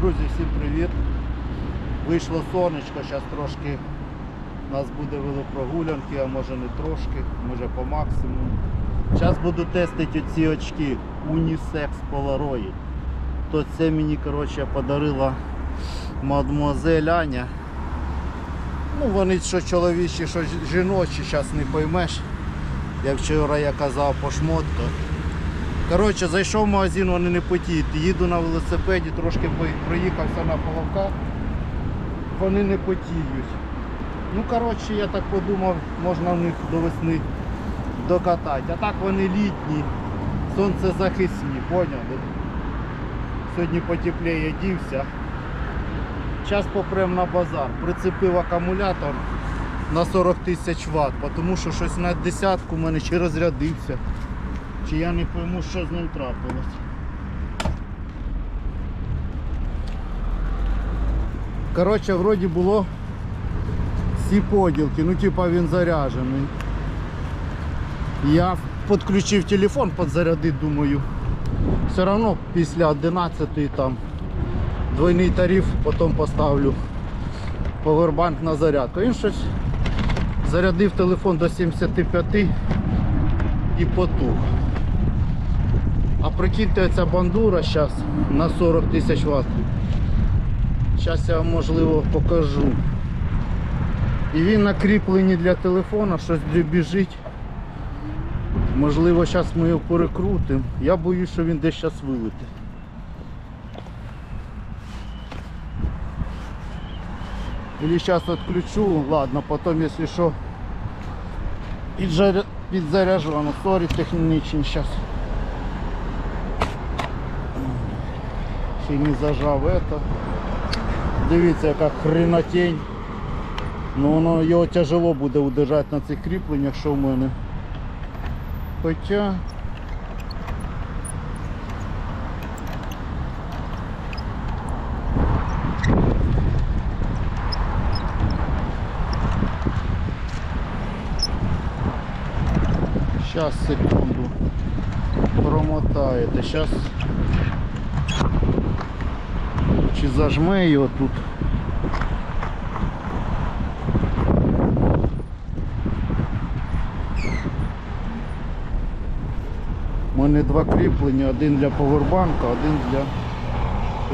Друзі, всім привіт! Вийшло сонечко, зараз трошки у нас буде велопрогулянки, а може не трошки, може по максимуму. Зараз буду тестити ці очки Unisex Polaroid. То це мені коротше, подарила мадмуазель Аня. Ну вони що чоловічі, що жіночі, зараз не поймеш. Як вчора я казав по шмотку. Коротше, зайшов в магазин, вони не потіють. Їду на велосипеді, трошки проїхався на половках, вони не потіють. Ну, коротше, я так подумав, можна в них до весни докатати. А так вони літні, сонцезахисні, поняли? Сьогодні потепліє дівся. Зараз попрем на базар. Прицепив акумулятор на 40 тисяч Вт, тому що щось на десятку в мене чи розрядився. Чи я не пойму, що з ним трапилось. Коротше, вроді було всі поділки, ну типа він заряджений. Я підключив телефон, підзарядити, думаю. Все одно після 11 там двойний тариф, потім поставлю повербанк на зарядку. Він щось зарядив телефон до 75 і потух. А прикиньте, ця бандура зараз на 40 тисяч Вт. Зараз я вам можливо покажу. І він на кріпленні для телефона, щось біжить. Можливо, зараз ми його перекрутимо. Я боюсь, що він десь зараз вилетить. Или сейчас отключу, ладно, потом если что підзаряжу, ну сорі технічні зараз. Ще не зажав это. Дивіться, яка хренотень. Ну воно його тяжело буде удержати на цих кріпленнях, що в мене. Хоча Сейчас, секунду. Промотаєте. Сейчас. Чи зажме його тут? У мене два кріплення, один для повербанка, один для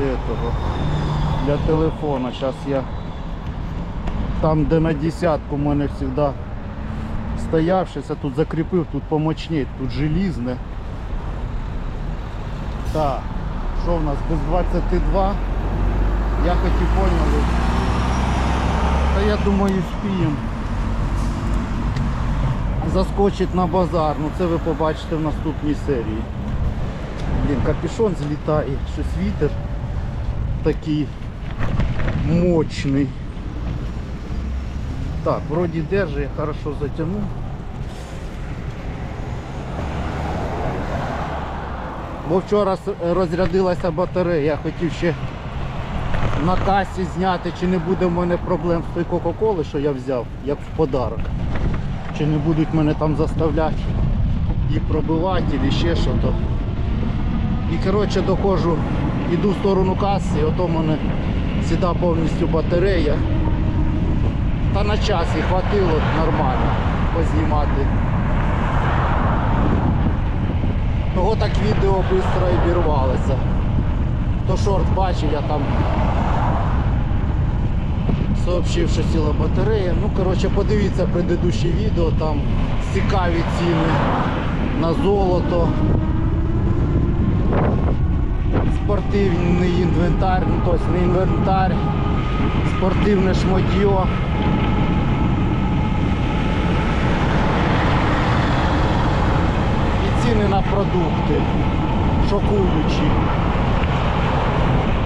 этого, для телефона. Зараз я там, де на десятку, у мене завжди стояв, щось тут закріпив, тут помочніть, тут желізне. Так, що в нас без 22? Я хотів поняли. Та я думаю спіємо. Заскочить на базар, ну це ви побачите в наступній серії. Блін, капюшон злітає, щось вітер такий мощний. Так, вроді держи, я хорошо затягнув. Бо вчора розрядилася батарея, я хотів ще на касі зняти, чи не буде в мене проблем з тої Кока-Коли, що я взяв, як в подарок. Чи не будуть мене там заставляти і пробивати, і ще що то. І коротше доходжу, іду в сторону каси, і ото в мене сіда повністю батарея. Та на час і хватило нормально познімати. Того так відео швидко обірвалося. То шорт бачив, я там сообщив, що сіла батарея. Ну, коротше, подивіться предыдущее відео, там цікаві ціни на золото. Спортивний інвентар, ну тобто не інвентар, спортивне шмотьо. І ціни на продукти шокуючі.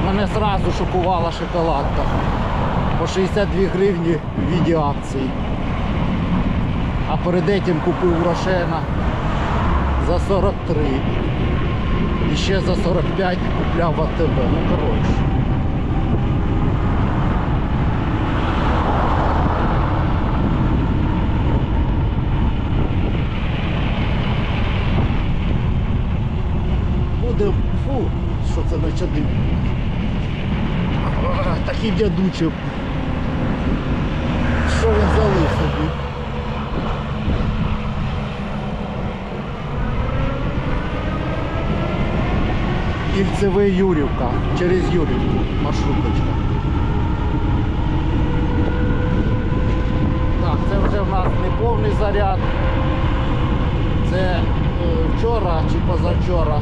Мене одразу шокувала шоколадка. По 62 гривні в віді акцій. А перед этим купив Рошена за 43. І ще за 45 купляв АТБ. Ну коротше. Буде, фу, що це на чади. і дядуче. Кільцевий Юрівка. Через Юрівку маршруточка. Так, це вже в нас не повний заряд. Це е, вчора чи позавчора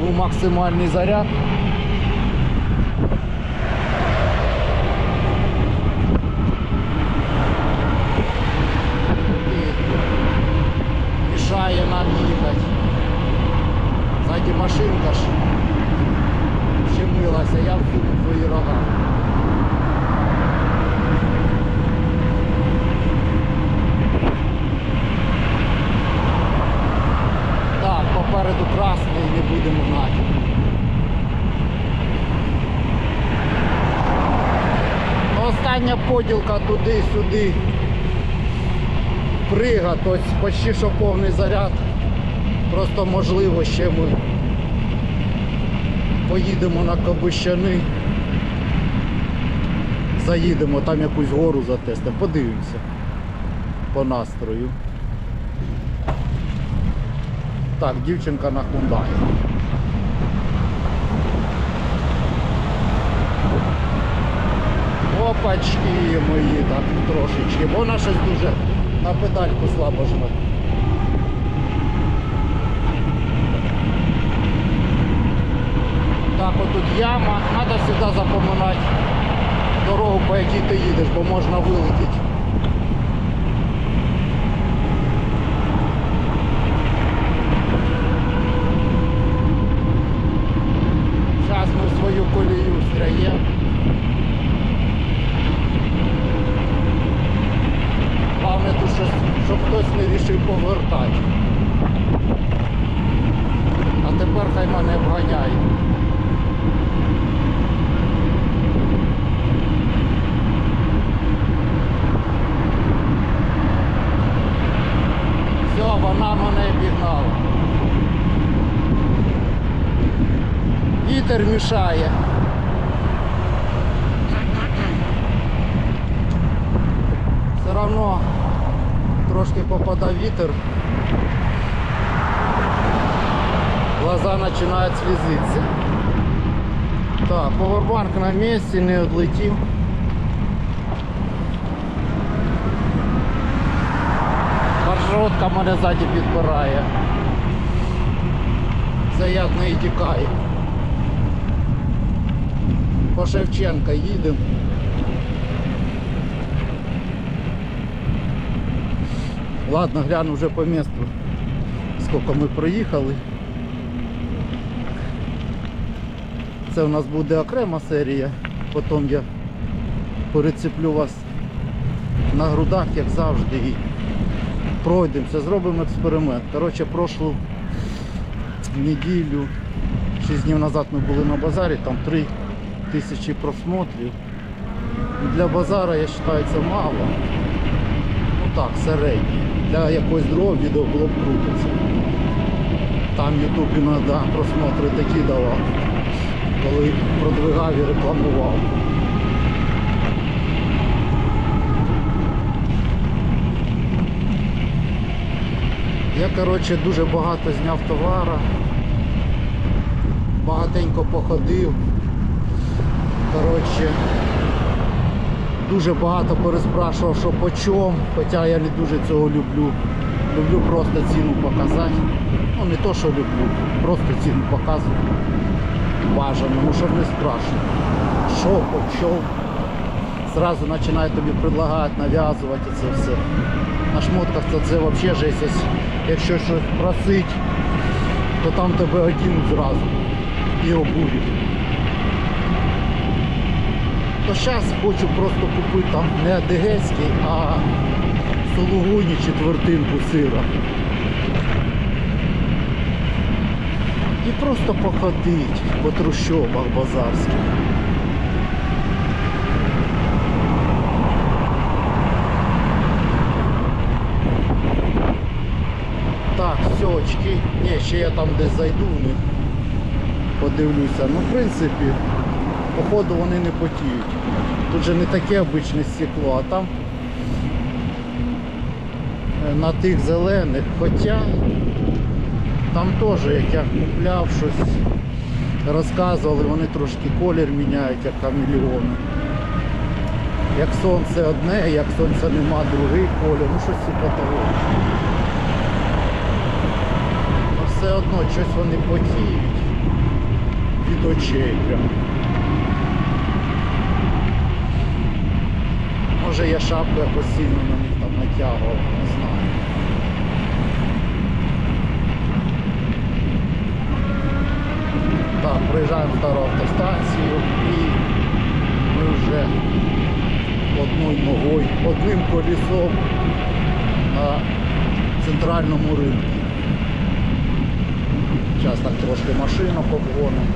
був максимальний заряд. І нам їхати. Ззаді машинка ж щемилася, я всунув свої рога. Так, попереду красний, не будемо гнати. Остання поділка туди-сюди. Пригад, ось почти що повний заряд. Просто можливо ще ми поїдемо на Кабищани. Заїдемо, там якусь гору затестимо, подивимося по настрою. Так, дівчинка на Хундаї. Опачки мої так трошечки, бо вона щось дуже на педальку слабо жме. Так, отут яма, треба завжди запоминати дорогу, по якій ти їдеш, бо можна вилетіти. Зараз ми свою колію строємо. Головне тут, щось, щоб хтось не рішив повертати. А тепер хай мене обганяє. Все, вона мене обігнала. Вітер мішає. Все одно трошки попадав вітер. Глаза починають слізитися. Так, повербанк на місці, не відлетів. Маршрутка мене ззаді підбирає. Заят не тікає. По Шевченка їдемо. Ладно, гляну вже по місту, скільки ми проїхали. Це у нас буде окрема серія, потім я переціплю вас на грудах, як завжди, і пройдемося, зробимо експеримент. Коротше, прошлу неділю, 6 днів назад ми були на базарі, там 3 тисячі просмотрів. Для базара, я вважаю, це мало. Ну так, середнє. Для якогось другого відео було б круто. Там YouTube іноді просмотри такі давав, коли продвигав і рекламував. Я коротше дуже багато зняв товара, багатенько походив. Коротше, дуже багато переспрашував, що по чому, хоча я не дуже цього люблю. Люблю просто ціну показати. Ну не то, що люблю, просто ціну показувати. Бажано, ну щоб не спрашувати. Що, по чому. Зразу починають тобі предлагати, нав'язувати це все. На шмотках це, це взагалі жесть. Якщо щось просить, то там тебе одінуть зразу і обурять. То зараз хочу просто купити там не адигейський, а сулугуні четвертинку сира. І просто походити по трущобах базарських. Так, все, очки. Ні, ще я там десь зайду в них. Подивлюся. Ну, в принципі, походу вони не потіють. Тут же не таке обичне стекло, а там е, на тих зелених, хоча там теж, як я купляв щось, розказували, вони трошки колір міняють, як хамелеони. Як сонце одне, як сонця нема, другий колір, ну щось типу того. Все одно щось вони потіють від очей прям. Може я шапку якось сильно на них там натягував, не знаю. Так, проїжджаємо втору автостанцію і ми вже одною ногою, одним колесом на центральному ринку. Зараз так трошки машину обгонимо.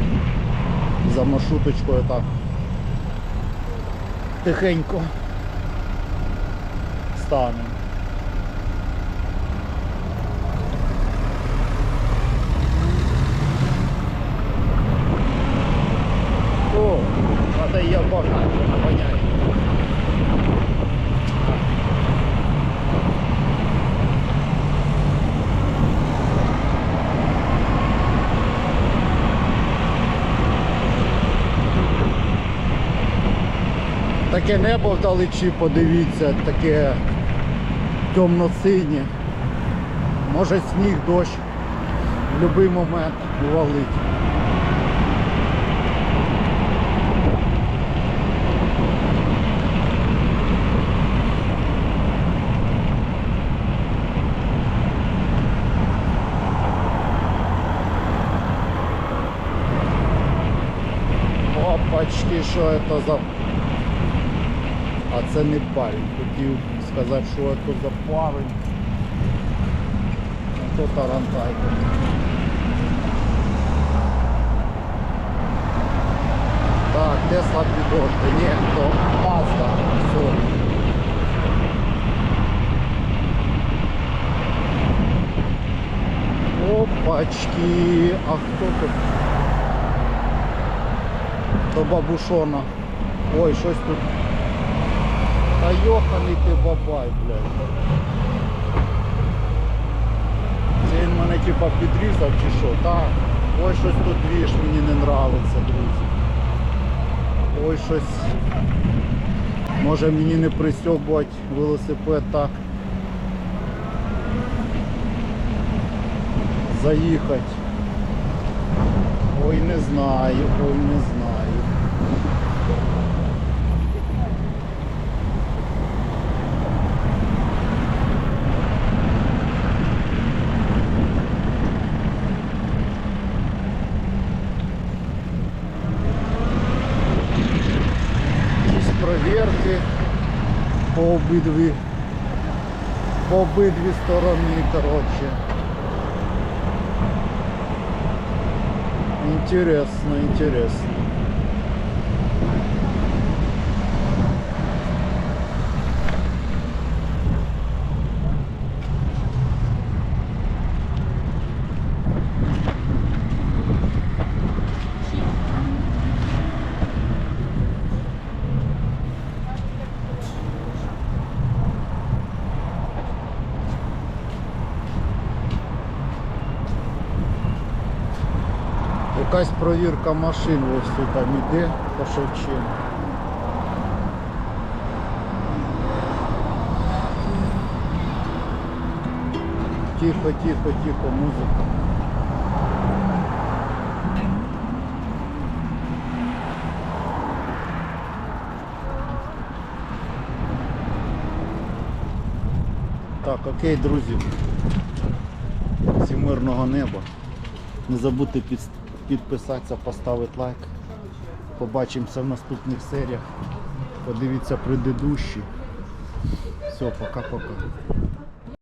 За маршруточкою так тихенько станемо. О, надо ее обогнать, обгонять. Таке небо вдалечі, подивіться, таке темно-синє. Може сніг, дощ в будь-який момент валить. Опачки, що це за... А це не парень. Хотів сказати, що це за парень. А то тарантайка. Так, Тесла підошли. Ні, то Mazda. Сорі. Опачки. А хто тут? До бабушона. Ой, щось тут. Та ти бабай, блядь. Це він мене типа підрізав чи що? Так. Ой, щось тут двіж мені не нравиться, друзі. Ой, щось. Може мені не пристьобувати велосипед так. Заїхати. Ой, не знаю, ой, не знаю. Якісь провірки по обидві, по обидві сторони, коротше. Интересно, интересно. Якась провірка машин ось тут там іде по Шевченку. Тихо, тихо, тихо, музика. Так, окей, друзі. Всім мирного неба. Не забудьте під- підписатися, поставити лайк. Побачимося в наступних серіях. Подивіться предыдущі. Все, пока-пока.